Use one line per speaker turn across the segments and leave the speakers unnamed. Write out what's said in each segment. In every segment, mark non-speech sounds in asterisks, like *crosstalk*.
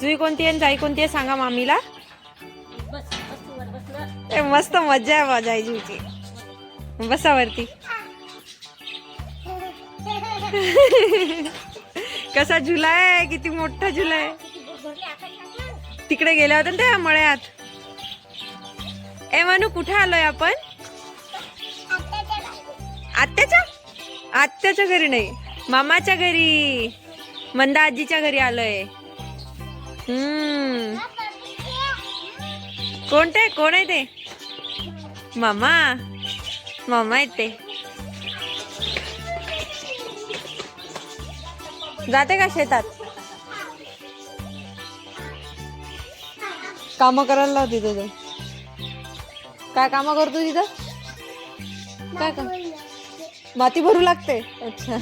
जुई कोणती आहे जाई कोणती आहे सांगा मामीला. ए, मस्त मजा आहे माझ्या आई जुईची बसावरती *laughs* कसा झुला आहे किती मोठा झुला आहे. तिकडे गेल्या होत्या ना त्या मळ्यात. ए मनू कुठे आलोय आपण? आत्याच्या? आत्याच्या घरी नाही. मामाच्या घरी. मंदा आजीच्या घरी आलोय. हम्म. कोणते? कोण आहे ते? मामा. मामा आहेत ते. जाते का शेतात? काम करायला लावते तुझं काय काम करतो तिथं? काय काम? माती भरू लागते. अच्छा.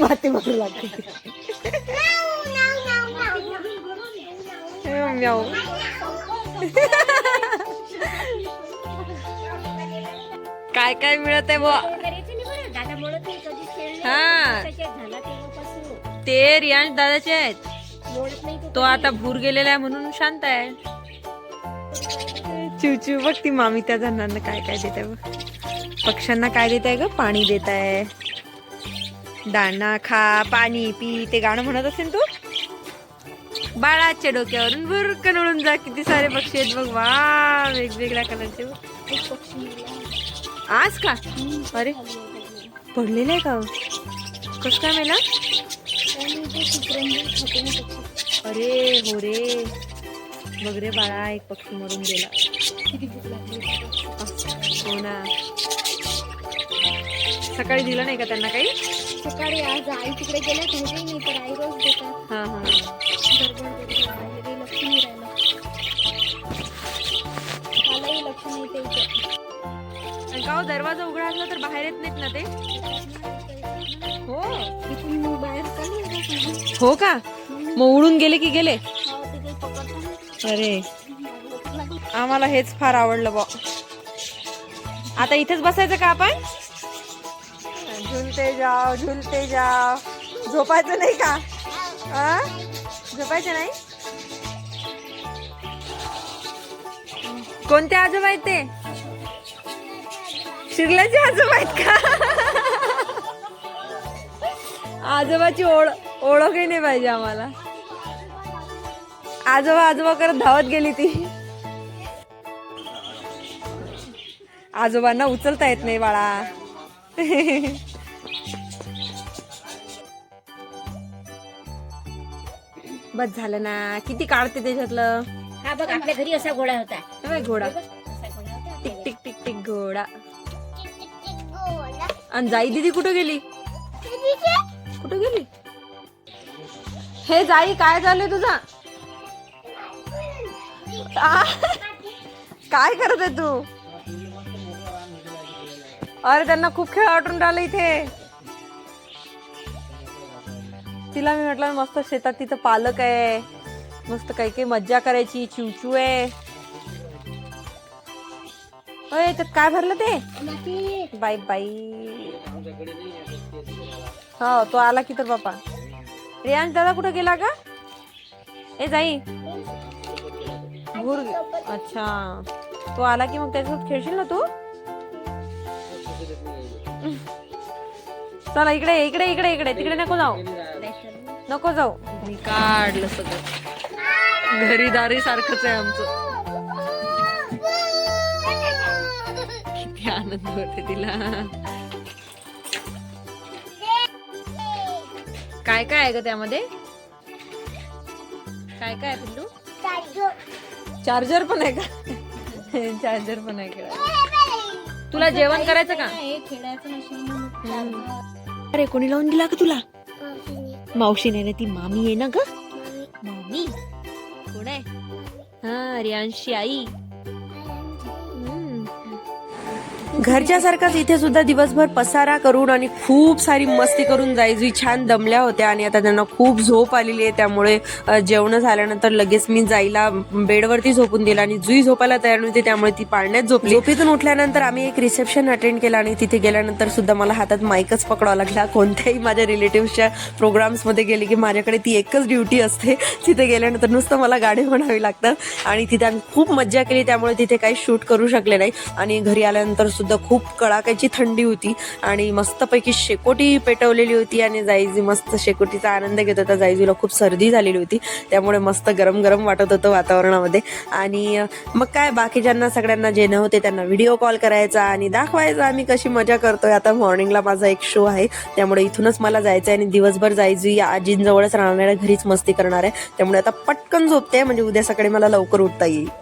माती भरू लागते. म्याऊ *laughs* काय काय मिळत आहे बुवा? हा. ते रियांश दादाचे आहेत. तो आता भूर गेलेला आहे म्हणून शांत आहे. चिवचिव बघ ती मामी त्या जणांना काय काय देत आहे बघ. पक्ष्यांना काय देत आहे ग? पाणी देत आहे. दाणा खा पाणी पी ते गाणं म्हणत असेल तू? बाळाच्या डोक्यावरून बुरकन उडून जा किती सारे पक्षी आहेत बघ वा वेगवेगळ्या कलरचे आज का? अरे पडलेलं आहे का हो? कस काय मेला? अरे हो रे. बघ रे बाळा एक पक्षी मरून गेला.
किती
हो ना. सकाळी दिलं नाही का त्यांना काही?
सकाळी आज आई तिकडे गेल्या घरी नाही तर आई रोज देतात.
हा हा.
गडबड राहिलं मलाही लक्ष नाही
हो, दरवाजा उघडा असला तर बाहेर येत नाहीत ना ते? हो.
इथून बाहेर चालू
हो का? मग उडून गेले की गेले?
हो,
अरे. आम्हाला हेच फार आवडलं बा. आता इथेच बसायचं का आपण? झुलते जाव झुलते जाव. झोपायचं नाही का? आ? झोपायचं नाही? कोणते आजोबा आहेत ते? शिरल्याचे आजोबा आहेत का? आजोबाची ओळ ओळखही नाही पाहिजे आम्हाला. आजोबा आजोबा करत धावत गेली ती. आजोबांना उचलता येत नाही बाळा. *laughs* बस झालं ना. किती काढते त्याच्यातलं?
हा बघ आपल्या घरी असा घोडा होता.
हे बघ घोडा
बघ, असा घोडा होता
टिक
आपल्या
टिक टिक टिक घोडा. आणि जाई दीदी कुठं गेली? कुठं गेली? हे जाई काय झालंय तुझा? काय करत आहे तू? अरे त्यांना खूप खेळ वाटून राहिलं इथे. तिला मी म्हटलं मस्त शेतात तिथं पालक आहे. मस्त काही काही मज्जा करायची चिवचू आहे. अय तर काय भरलं ते?
बाई
बाय बाय हो तो आला की तर बापा. रियांश दादा कुठं गेला का ए जाई. भूर अच्छा. तो आला की मग त्याच्यासोबत खेळशील ना तू? चला इकडे इकडे इकडे इकडे तिकडे नको जाऊ. नको जाऊ. मी काढलं सगळं. घरी दारी सारखंच आहे आमचं. किती आनंद होते तिला. काय काय आहे ग त्यामध्ये? काय काय आहे पिल्लू? चार्जर पण आहे का? चार्जर पण आहे का तुला जेवण करायचं का?
खेळायचं
अरे कोणी लावून दिला का तुला? मावशी नाही ना ती मामी आहे ना ग? मामी? कोण आहे? हा रियांशी आई.
घरच्यासारखाच इथे सुद्धा दिवसभर पसारा करून आणि खूप सारी मस्ती करून जायची. छान दमल्या होत्या आणि आता त्यांना खूप झोप आलेली आहे. त्यामुळे जेवण झाल्यानंतर लगेच मी जाईला बेडवरती झोपून दिला आणि जुई झोपायला तयार नव्हती त्यामुळे ती पाळण्यात झोपली. झोपेतून उठल्यानंतर आम्ही एक रिसेप्शन अटेंड केला आणि तिथे गेल्यानंतर सुद्धा मला हातात माईकच पकडावा लागला. कोणत्याही माझ्या रिलेटिव्हच्या प्रोग्राम्समध्ये की माझ्याकडे ती एकच ड्युटी असते. तिथे गेल्यानंतर नुसतं मला गाडी म्हणावी लागतं आणि तिथे आम्ही खूप मज्जा केली. त्यामुळे तिथे काही शूट करू शकले नाही. आणि घरी आल्यानंतर सुद्धा खूप कडाक्याची थंडी होती आणि मस्तपैकी शेकोटी पेटवलेली होती आणि जायजी मस्त शेकोटीचा आनंद घेत होता. जायजीला खूप सर्दी झालेली होती. त्यामुळे मस्त गरम गरम वाटत होतं वातावरणामध्ये. आणि मग काय बाकीच्यांना सगळ्यांना जे नव्हते त्यांना व्हिडिओ कॉल करायचा आणि दाखवायचा आम्ही कशी मजा करतोय. आता मॉर्निंगला माझा एक शो आहे. त्यामुळे इथूनच मला जायचं आहे आणि दिवसभर जायची आजींजवळच राहणाऱ्या घरीच मस्ती करणार आहे. त्यामुळे आता पटकन झोपते. म्हणजे उद्या सकाळी मला लवकर उठता येईल.